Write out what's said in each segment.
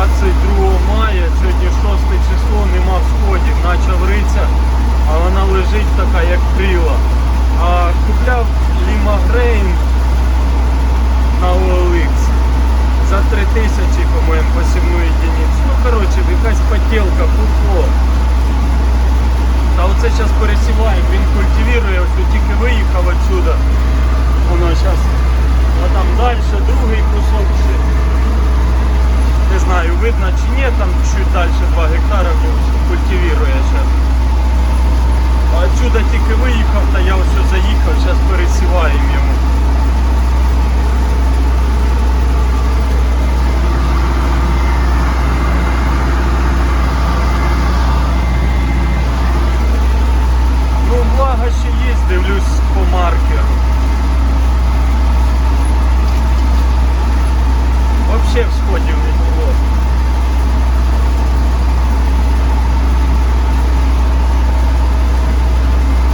22 мая, сьогодні 6 число, нема сходів, почав риця, а вона лежить така, як крила. А купляв лімагрейн на OLX за 3 тисячі, по-моєму, посівну єдиницю. Ну коротше, якась потілка, пухло. Та оце зараз пересіваємо, він культивірує, ось тільки виїхав отсюда. Воно зараз, а там далі другий кусок ще. Знаю, видно чи ні, там чуть далі 2 гектара культивірує зараз. А отсюда тільки виїхав, та я все заїхав, зараз пересіваємо йому. Ну, влага ще є, дивлюсь по маркеру. Вообще всходів не було.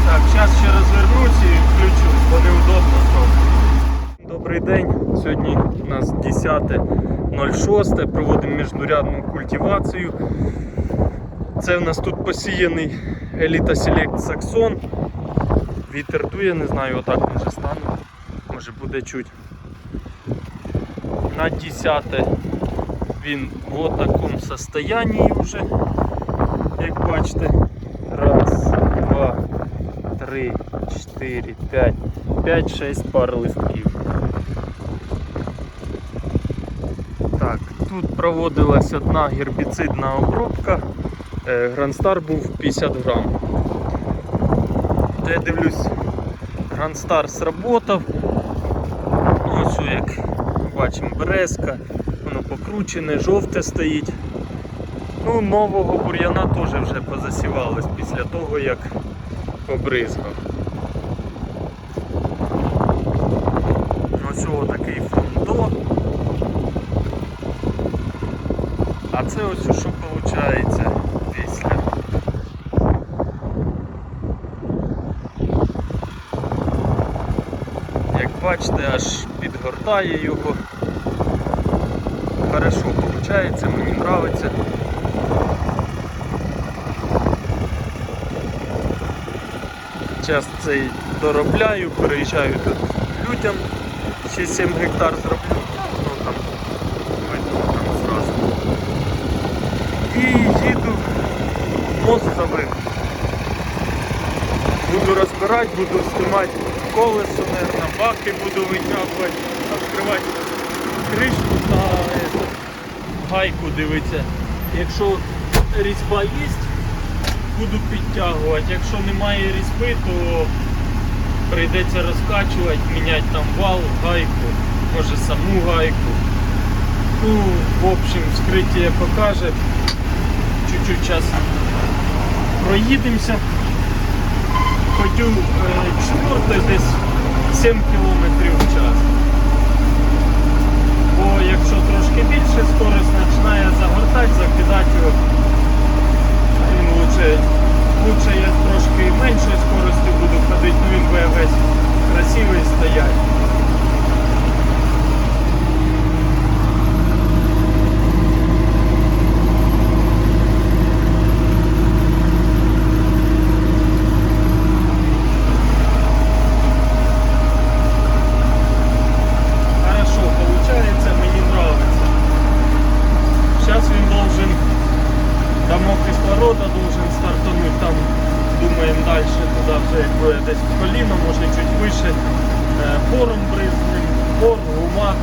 Так, зараз ще розвернусь і включусь, бо неудобно трохи. Добрий день. Сьогодні у нас 10.06. Проводимо міждурядну культивацію. Це в нас тут посіяний Еліта Select Saxon. Вітер дує, не знаю, отак може стану. Може буде чуть. На 10 він в такому состоянии вже. Як бачите. Раз, два, три, чотири, п'ять. П'ять-шесть пар листків. Так, тут проводилась одна гербіцидна обробка. Е, Грандстар був 50 грам. Я дивлюсь, Грандстар сработав. Ось як бачимо березка, воно покручене, жовте стоїть. Ну, нового бур'яна теж вже позасівалось після того, як побризгав. Ось о, такий фондо. А це ось що виходить після. Як бачите, аж підгортає його. Хорошо виходить, мені подобається. Зараз цей доробляю, переїжджаю тут людям, ще 7 гектар зроблю, ну там видно там зразу. І їду мост завив. Розбирати, буду знімати колесо, наверное, баки буду витягувати, відкривати кришку та е, гайку дивитися. Якщо різьба є, буду підтягувати. Якщо немає різьби, то прийдеться розкачувати, міняти там вал, гайку, може саму гайку. Ну, в общем, вскриття покаже. Чуть-чуть час проїдемося. Е, четвертий десь 7 км в час. Бо якщо трошки більше скорость починає загортати, закидати його. Він лучше, лучше я трошки меншою скоростю буду ходити, ну він буде весь красивий стоять. Хорошо получается, мені нравится. Сейчас він должен Дамок кислорода должен стартануть там, думаємо далі туди вже як буде десь в коліно, може чуть вище. Пором бризнем, пор, гума.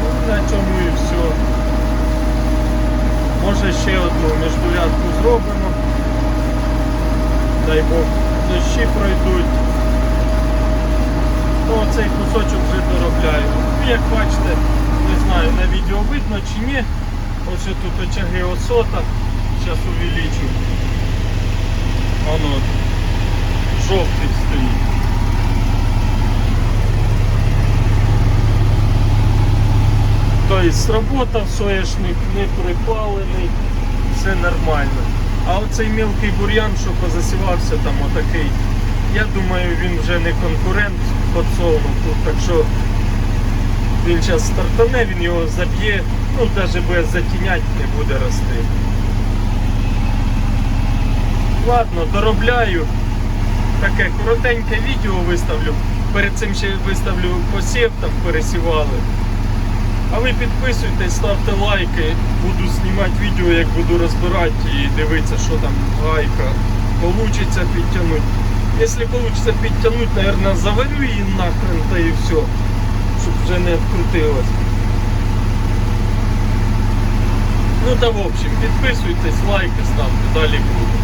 Ну, на цьому і все. Може ще одну міждурядку зробимо. Дай Бог, дощі пройдуть. Ну, цей кусочок вже доробляю. Ну, як бачите, не знаю на відео видно чи ні. Ось тут очаги осота. Зараз увеличу. Воно жовтий стоїть. Тобто сработав соняшник, не припалений, все нормально. А оцей мілкий бур'ян, що позасівався там отакий, я думаю, він вже не конкурент подсолнуху, так що він зараз стартане, він його заб'є, ну навіть без затінять не буде рости. Ладно, доробляю. Таке коротеньке відео виставлю. Перед цим ще виставлю посів, там пересівали. А ви підписуйтесь, ставте лайки. Буду знімати відео, як буду розбирати і дивитися, що там гайка. Получиться підтягнути. Якщо получится підтягнути, наверное, заварю її нахрен та і все. Щоб вже не відкрутилось. Ну та в общем, підписуйтесь, лайки ставте, далі буду.